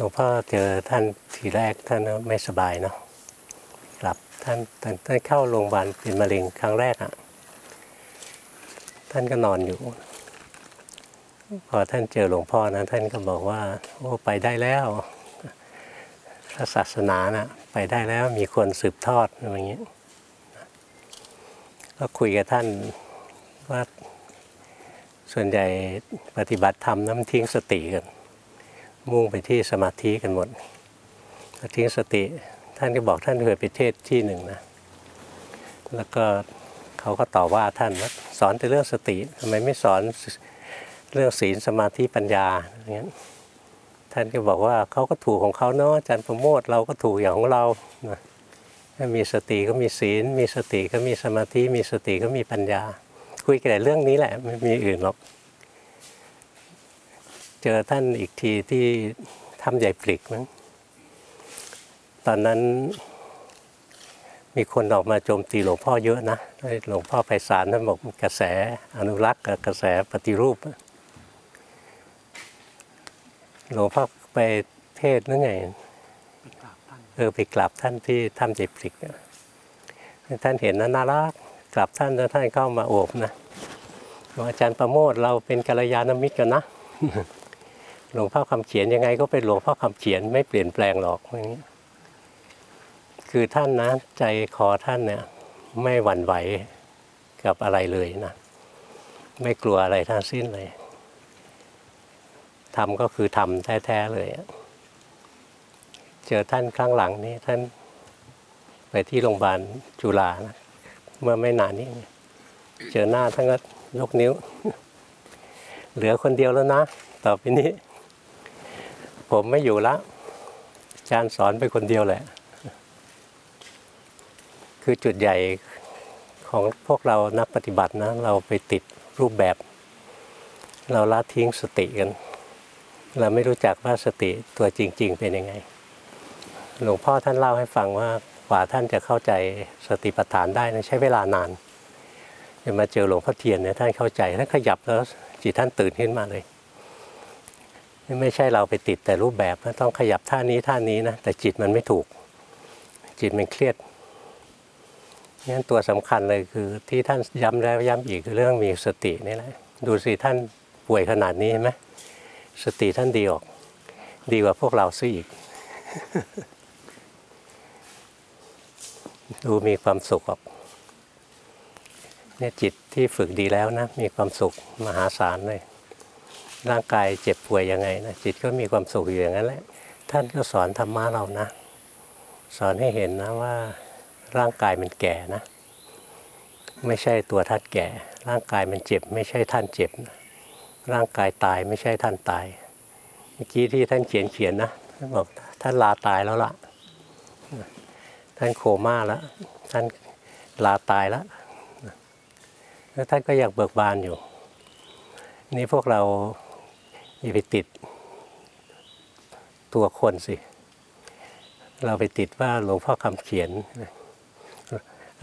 หลวงพ่อเจอท่านทีแรกท่านไม่สบายเนาะกลับท่านท่านเข้าโรงพยาบาลเป็นมะเร็งครั้งแรกอะ่ะ ท่านก็นอนอยู่ พอท่านเจอหลวงพ่อนะท่านก็บอกว่าโอ้ไปได้แล้วพระศาสนานะ่ะไปได้แล้วมีคนสืบทอดอะไรเงี้ยก็คุยกับท่านว่าส่วนใหญ่ปฏิบัติธรรมน้ำทิ้งสติกัน มุ่งไปที่สมาธิกันหมดทิ้งสติท่านก็บอกท่านเคยไปเทศที่หนึ่งนะ แล้วก็เขาก็ต่อว่าท่านว่าสอนแต่เรื่องสติทำไมไม่สอนเรื่องศีลสมาธิปัญญาอย่างนี้ท่านก็บอกว่าเขาก็ถูกของเขาเนาะอาจารย์ประโมทเราก็ถูกอย่างของเราถ้ามีสติก็มีศีล มีสติก็มีสมาธิ มีสติก็มีปัญญา คุยกันแต่เรื่องนี้แหละไม่มีอื่นหรอก เจอท่านอีกทีที่ทำใหญ่ปลิกมั้งตอนนั้นมีคนออกมาโจมตีหลวงพ่อเยอะนะหลวงพ่อไพศาลท่านบอกกระแสอนุรักษ์กับกระแสปฏิรูป หลวงพ่อไปเทศนั่นไงเออไปกราบท่านที่ทำใจปลิกท่านเห็นนะน่ารักกราบท่านแล้วท่านเข้ามาโอบนะอาจารย์ประโมทเราเป็นกัลยาณมิตรกันนะ หลวงพ่อคำเขียนยังไงก็เป็นหลวงพ่อคำเขียนไม่เปลี่ยนแปลงหรอกอย่างนี้คือท่านนะใจคอท่านเนี่ยไม่หวั่นไหวกับอะไรเลยนะไม่กลัวอะไรทั้งสิ้นเลยทำก็คือทำแท้ๆเลยเจอท่านครั้งหลังนี้ท่านไปที่โรงพยาบาลจุฬานะเมื่อไม่นานนี้เจอหน้าท่านก็ยกนิ้ว เหลือคนเดียวแล้วนะ ต่อไปนี้ ผมไม่อยู่ละอาจารย์สอนไปคนเดียวแหละ คือจุดใหญ่ของพวกเรานักปฏิบัตินะ เราไปติดรูปแบบ เราละทิ้งสติกัน เราไม่รู้จักว่าสติตัวจริง ๆ เป็นยังไง หลวงพ่อท่านเล่าให้ฟังว่ากว่าท่านจะเข้าใจสติปัฏฐานได้นะใช้เวลานานจะมาเจอหลวงพ่อเทียนเนี่ยท่านเข้าใจท่านขยับแล้วจิตท่านตื่นขึ้นมาเลย ไม่ใช่เราไปติดแต่รูปแบบต้องขยับท่านี้ท่านี้นะแต่จิตมันไม่ถูก จิตมันเครียดงั้นตัวสำคัญเลยคือที่ท่านย้ำแล้วย้ำอีกคือเรื่องมีสตินี่แหละดูสิท่านป่วยขนาดนี้เห็นไหมสติท่านดีออก ดีกว่าพวกเราซะอีก ดูมีความสุขออกเนี่ยจิตที่ฝึกดีแล้วนะ มีความสุขมหาศาลเลย ร่างกายเจ็บป่วยยังไงนะจิตก็มีความสุขอยู่อย่างนั้นแหละท่านก็สอนธรรมะเรานะ สอนให้เห็นนะว่าร่างกายมันแก่นะ ไม่ใช่ตัวท่านแก่ ร่างกายมันเจ็บ ไม่ใช่ท่านเจ็บนะร่างกายตายไม่ใช่ท่านตาย เมื่อกี้ที่ท่านเขียนเขียนนะท่านบอกท่านลาตายแล้วล่ะ ท่านโคม่าแล้วท่านลาตายแล้วแล้วท่านก็อยากเบิกบานอยู่ นี่พวกเรา อย่าไปติดตัวคนสิ เราไปติดว่าหลวงพ่อคำเขียน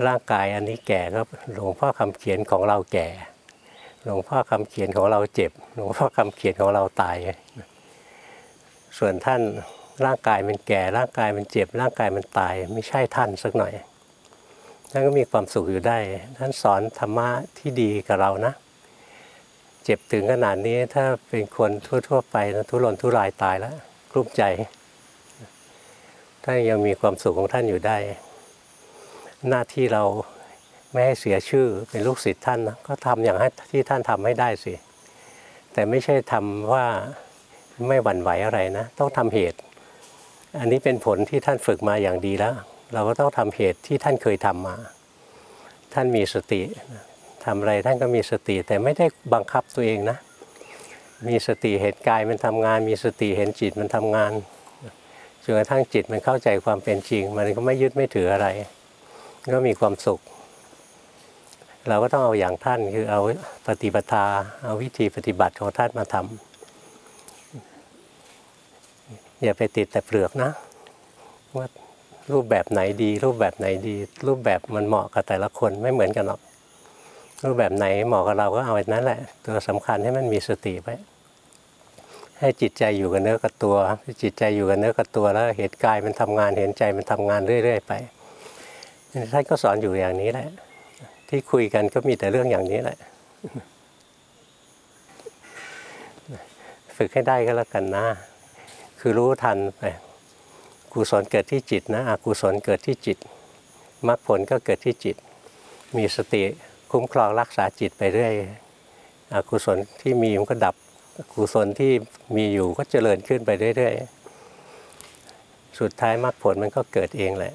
ร่างกายอันนี้แก่ก็หลวงพ่อคำเขียนของเราแก่ หลวงพ่อคำเขียนของเราเจ็บ หลวงพ่อคำเขียนของเราตาย ส่วนท่านร่างกายมันแก่ ร่างกายมันเจ็บ ร่างกายมันตาย ไม่ใช่ท่านสักหน่อยท่านก็มีความสุขอยู่ได้ ท่านสอนธรรมะที่ดีกับเรานะ เจ็บถึงขนาดนี้ถ้าเป็นคนทั่ว ๆ ไปนะทุรนทุรายตายแล้วกลุ้มใจท่านยังมีความสุขของท่านอยู่ได้ หน้าที่เราไม่ให้เสียชื่อเป็นลูกศิษย์ท่านนะก็ทำอย่างที่ท่านทำให้ได้สิ แต่ไม่ใช่ทำว่าไม่หวั่นไหวอะไรนะ ต้องทำเหตุ อันนี้เป็นผลที่ท่านฝึกมาอย่างดีแล้ว เราก็ต้องทำเหตุที่ท่านเคยทำมา ท่านมีสติ ทำอะไรท่านก็มีสติแต่ไม่ได้บังคับตัวเองนะ มีสติเห็นกายมันทำงาน มีสติเห็นจิตมันทำงานจนกระทั่งจิตมันเข้าใจความเป็นจริง มันก็ไม่ยึดไม่ถืออะไร ก็มีความสุข เราก็ต้องเอาอย่างท่านคือเอาปฏิปทา เอาวิธีปฏิบัติของท่านมาทำอย่าไปติดแต่เปลือกนะ ว่ารูปแบบไหนดี รูปแบบไหนดี รูปแบบมันเหมาะกับแต่ละคนไม่เหมือนกันหรอก รูปแบบไหนเหมาะกับเราก็เอาแบบนั้นแหละ ตัวสำคัญให้มันมีสติไว้ให้จิตใจอยู่กับเนื้อกับตัวจิตใจอยู่กับเนื้อกับตัวแล้วเห็นกายมันทำงานเห็นใจมันทำงานเรื่อย ๆ ไปท่านก็สอนอยู่อย่างนี้แหละ ที่คุยกันก็มีแต่เรื่องอย่างนี้แหละ ฝึกให้ได้ก็แล้วกันนะ คือรู้ทันไปกุศลเกิดที่จิตนะอกุศลเกิดที่จิตมรรคผลก็เกิดที่จิต มีสติ คุ้มครองรักษาจิตไปเรื่อยอกุศลที่มีมันก็ดับกุศลที่มีอยู่ก็เจริญขึ้นไปเรื่อยๆ สุดท้ายมรรคผลมันก็เกิดเองแหละ